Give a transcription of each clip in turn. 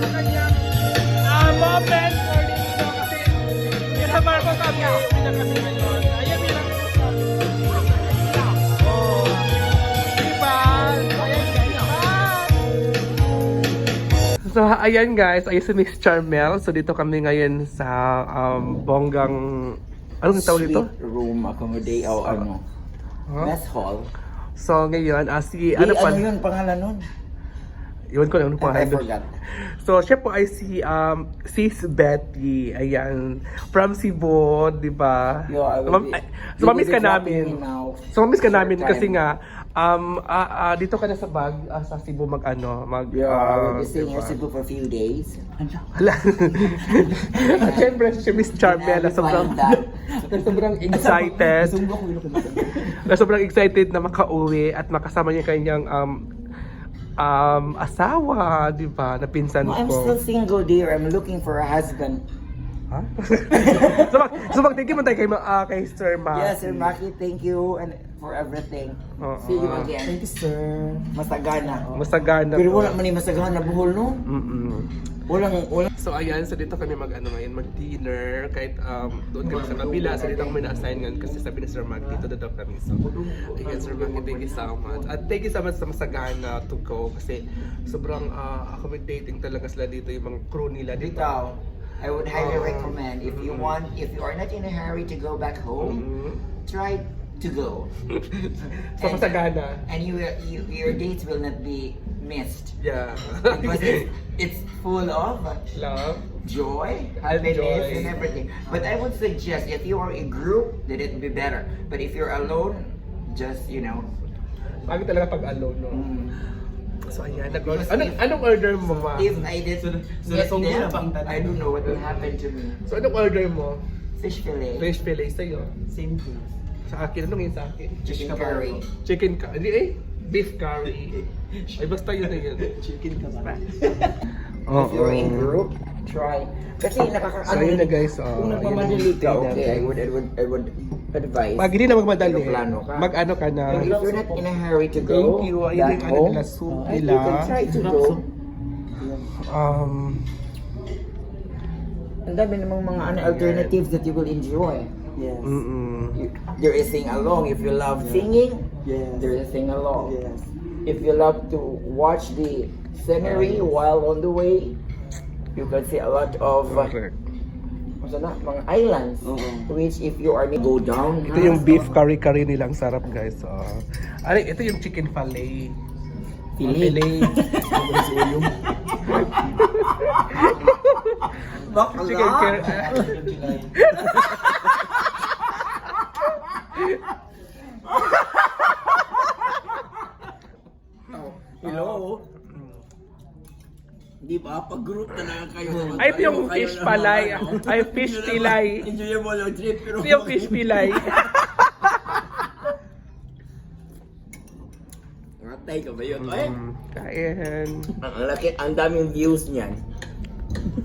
sa kanyang uh, moment or dito kasi ko kami pinag kasi ngayon. Ayun, bilang Oh, diba? So, ayan guys, ay si Miss Charmel. So, dito kami ngayon sa um, bonggang... Anong tawag dito? Suite room accommodate o ano? Huh? Mess hall. So, ngayon, uh, si... Di, ano, pa? ano yun pangalan nun? Iwan ko lang ano I pangalan. forgot. So, siya po ay si um, Sis Betty. Ayan. From Cebu, di ba? Yo, I will be- So, mamiss ka namin. So, mamiss ka namin time. kasi nga, um, ah, ah, dito ka na sa bag, ah, sa Cebu mag ano, mag... Yeah, I will ah, be staying diba? Cebu for a few days. Hala. At syempre, si Miss Charmela, sobrang, sobrang excited. na sobrang excited na makauwi at makasama niya kanyang um, um, asawa, di ba, na pinsan No, I'm ko. still single, dear. I'm looking for a husband. Ha? so, mag, so mag-thank you man tayo kay, ma- ah, kay Sir Ma. Yes, Sir Maki, thank you and for everything. Oo. See you again. Thank you, sir. Masagana. Masagana Pero po. wala man ni masagana buhol, no? Mm-mm. Walang, walang. So ayan, so dito kami mag ano ngayon, mag-dinner kahit um, doon kami sa kabila, so dito kami na-assign ngayon kasi sabi ni Sir Mag, dito daw kami. So again, Sir Mag, thank you so much. At thank you so much sa Masagana to go kasi sobrang uh, accommodating talaga sila dito yung mga crew nila dito. Dito, I would highly Oh. recommend if you want, if you are not in a hurry to go back home, Mhm. try to go. Sa Masagana. And you, you your dates will not be missed. Yeah. Because it's, it's full of Love. joy, happiness, joy. and everything. But I would suggest if you are a group, then it would be better. But if you're alone, just you know. Bakit talaga pag alone, no? mm, So ayan, nag Because anong, if- anong order mo, ma? If I did So, so get nasunggo na them, bang tanan? I don't know what will happen to me. So anong order mo? Fish fillet, Fish fillet sa'yo. Same thing. Sa akin, anong yun sa akin? chicken Fish curry. Chicken curry. Hindi eh. Beef curry. Ay, basta yun na yun. Chicken ka ba? Oh, if you're in group, try. Kasi nakaka So, yun na, guys. Oh, kung yun nagmamadali ka, okay, I would, I would, I would advise. Pag hindi na magmadali, ka. mag-ano ka na. If you're not in a hurry to go Thank you. Ayun yung ano nila, soup I nila. you can try to go. Um, Ang dami namang mga ano, alternatives that you will enjoy. Yes. mm You, there is sing along. If you love singing, Yes. there is sing along. Yes. If you love to watch the scenery while on the way, you can see a lot of uh, correct. ano na, mga islands. Oo. Which if you are go down, Ito yung beef curry-curry nilang sarap, guys. So, ano, ito yung chicken fillet. Filet. Filet. Bakla. chicken curry. Hello? Di ba? Pag group na lang kayo. Ay, ito yung kayo fish palay. Ay, fish pilay. Enjoyable yung trip. Pero yung fish pilay. Matay ka ba yun? Mm, Kain. Ang laki, ang daming views niyan.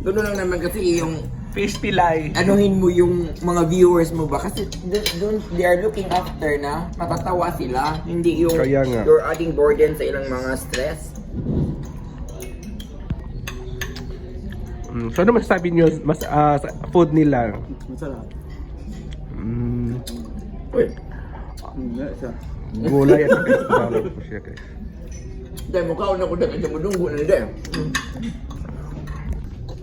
Doon lang naman kasi yung Fish pilay. anuhin mo yung mga viewers mo ba kasi dun they are looking after na matatawa sila hindi yung Kaya nga. you're adding burden sa ilang mga stress Mm, so, ano masasabi nyo mas, sa food nila? masarap. Mm, Uy, isa. gulay at saka salad po siya, guys. dahil mukha na ko dahil sa mudunggo na dahil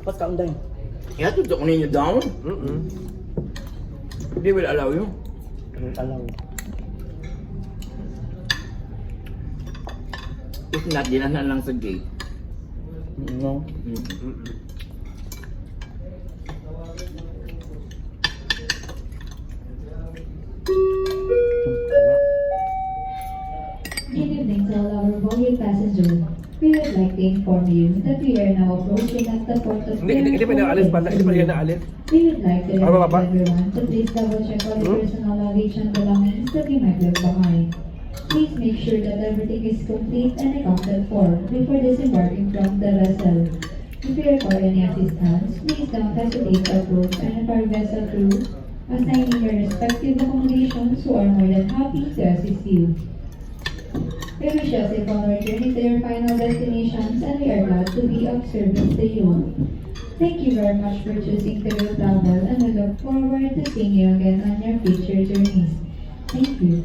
Pas kaon dahil. kaya tutok ko ninyo down Mm-mm. they will allow you Anong talaw? if not dinanan lang sa gate No. Mm-mm. To inform you that we are now approaching at the port of Hindi, hindi, hindi pa naalis pala. Hindi pa yan naalis. We would like to Ah, baba remind pa? everyone to please double check all the Hmm? personal luggage and belongings that you might leave behind. Please make sure that everything is complete and accounted for before disembarking from the vessel. If you require any assistance, please don't hesitate to approach any of our vessel crew assigning your respective accommodations who are more than happy to assist you. We wish you a safe on journey to your final destinations and we are glad to be of service to you. Thank you very much for choosing Peru Travel and we look forward to seeing you again on your future journeys. Thank you.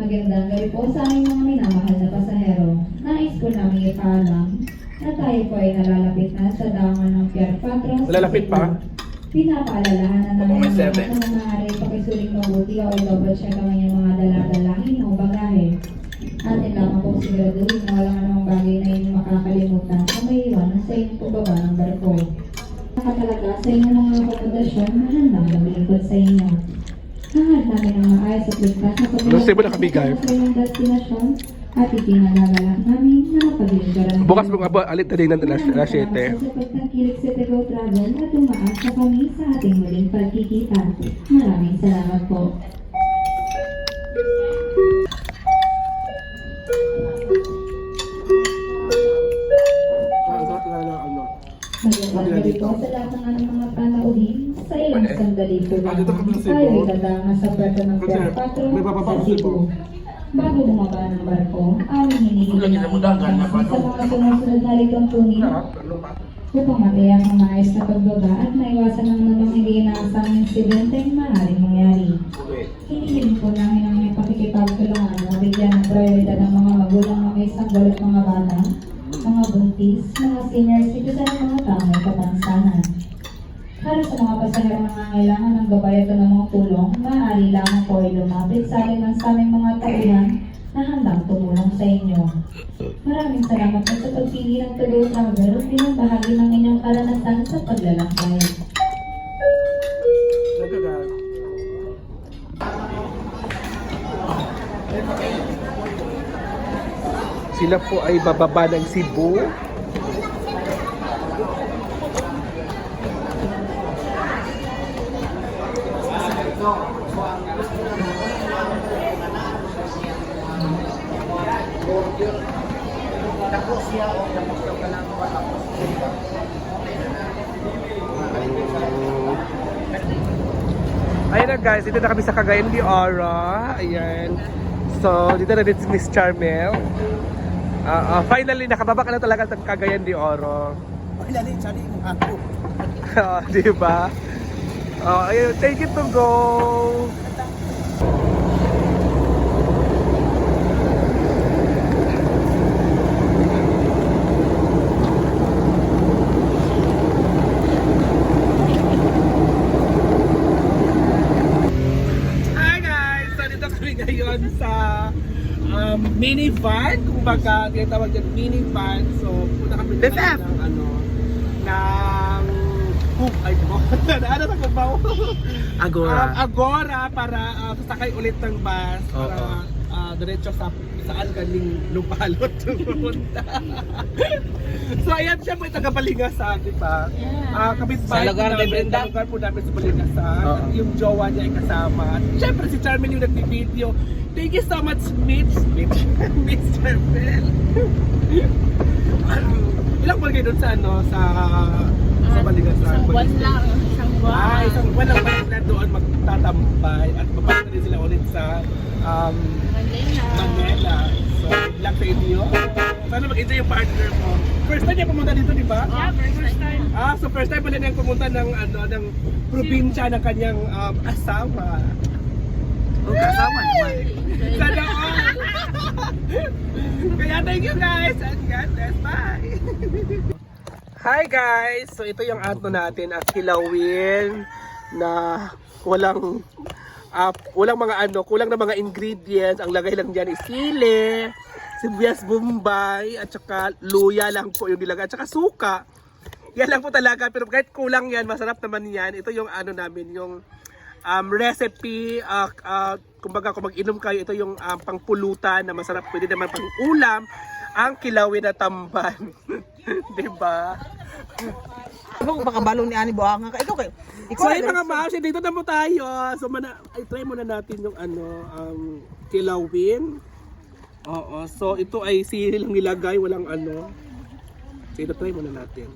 Magandang gabi po sa aming mga minamahal na pasahero. Nais po namin ipaalam na tayo po ay nalalapit na sa daungan ng Pierre Patros. Nalalapit pa? Ang seven. mga na maaari pakisuling mabuti o double check ang inyong mga dala-dalahin o bagahe. Atin lamang po siguraduhin na walang anumang bagay na inyong makakalimutan o may iwanan sa inyong pagbaba ng barko. Nakatalaga sa inyong mga akomodasyon na handang lumilipod sa inyo. Hangad namin ang maayos at ligtas na nakabigay? sa inyong destinasyon at ipinagagalak namin na mapagligtaran. Bukas mo nga ba, alit na din ng alas alas 7. Sa pagtangkilik sa Tego Travel at umaas sa kami sa ating muling pagkikita. Maraming salamat po. Magandang gabi po sa lahat ng mga panauhin. Sa ilang sandali po sa tayo dadama sa puerto ng Kasi Puerto Patro may bababa sa sa Cebu. Bago bumaba ng barko, aming ang inyong pansin sa mga sumusunod na lituntunin Ano pa? upang matiyak ang maayos na pagbaba at maiwasan ang namang hindi inaasang insidente ang maaaring mangyari. Hinihiling po namin ang inyong pakikipagtulungan na bigyan ng prioridad ng mga magulang na may sanggol at mga bata, mga buntis, mga senior citizen at mga tao may kapansanan. Para sa mga pasahero na nangangailangan ng gabay at ng mga tulong, maaari lamang po ay lumapit sa amin sa aming mga tauhan na handang tumulong sa inyo. Maraming salamat po sa pagpili ng Tuloy Travel bilang bahagi ng inyong karanasan sa paglalakbay. Sila po ay bababa ng Cebu. Ayan na guys, dito na kami sa Cagayan de Oro. Ayan. So, dito na din si Miss Charmel. Ah, ah, finally, nakababa ka na talaga sa Cagayan de Oro. Finally, sorry mo ako. Di ba? Oh, ayun, take it to go. Ngayon sa um, minivan. Kung baga, tinatawag dyan minivan. So, punta kami ng, ano, ng hook, ay ko. ano kung ba? Agora. Um, Agora para uh, sasakay ulit ng bus para Oo. uh, diretso sa saan galing lupalot pumunta. so ayan siya po yung taga-Balingasan, di ba? Ah, kapit Sa lugar ni Brenda? Sa lugar po namin sa Balingasan. Oo. Yung jowa niya ay kasama. At Siyempre si Charmin yung nag-video. Thank you so much, Mitch. Mitch. Mr. Bell. Ilang buwan kayo doon sa ano, sa sa Balingasan? Buwan lang. Isang buwan. Ah, isang buwan lang pala sila doon magtatambay at papunta din sila ulit sa um, Manila. Manila. So, good luck sa inyo. Sana mag-enjoy yung partner mo. First time niya pumunta dito, di ba? Yeah, first time. Ah, so first time pala niyang pumunta ng ano ng probinsya ng kanyang um, asawa. Oh, kasama naman. Sana all. Kaya thank you guys and God bless. Bye. Hi guys! So ito yung ato natin at kilawin na walang ah, walang mga ano, kulang na mga ingredients. Ang lagay lang diyan is sili, sibuyas bombay, at saka luya lang po yung nilagay, at saka suka. Yan lang po talaga, pero kahit kulang yan, masarap naman yan. Ito yung ano namin, yung um, recipe, ah, ah, kumbaga kung mag-inom kayo, ito yung um, pangpulutan na masarap, pwede naman pang ulam, ang kilawin na tamban. 'Di ba? Ano baka balo ni Ani Buanga ka? Ikaw kay. Ikaw ayun mga mahal, dito na po tayo. So mana, ay try muna natin yung ano, um, kilawin. Oo, so ito ay sili lang nilagay, walang ano. So ito try muna natin.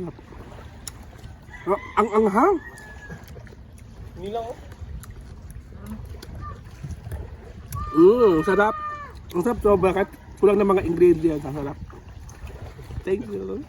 Mm. Ah, ang anghang. Nilaw. Mmm, sarap. Ang sarap to, bakit kulang ng mga ingredients. Ang sarap. Thank you.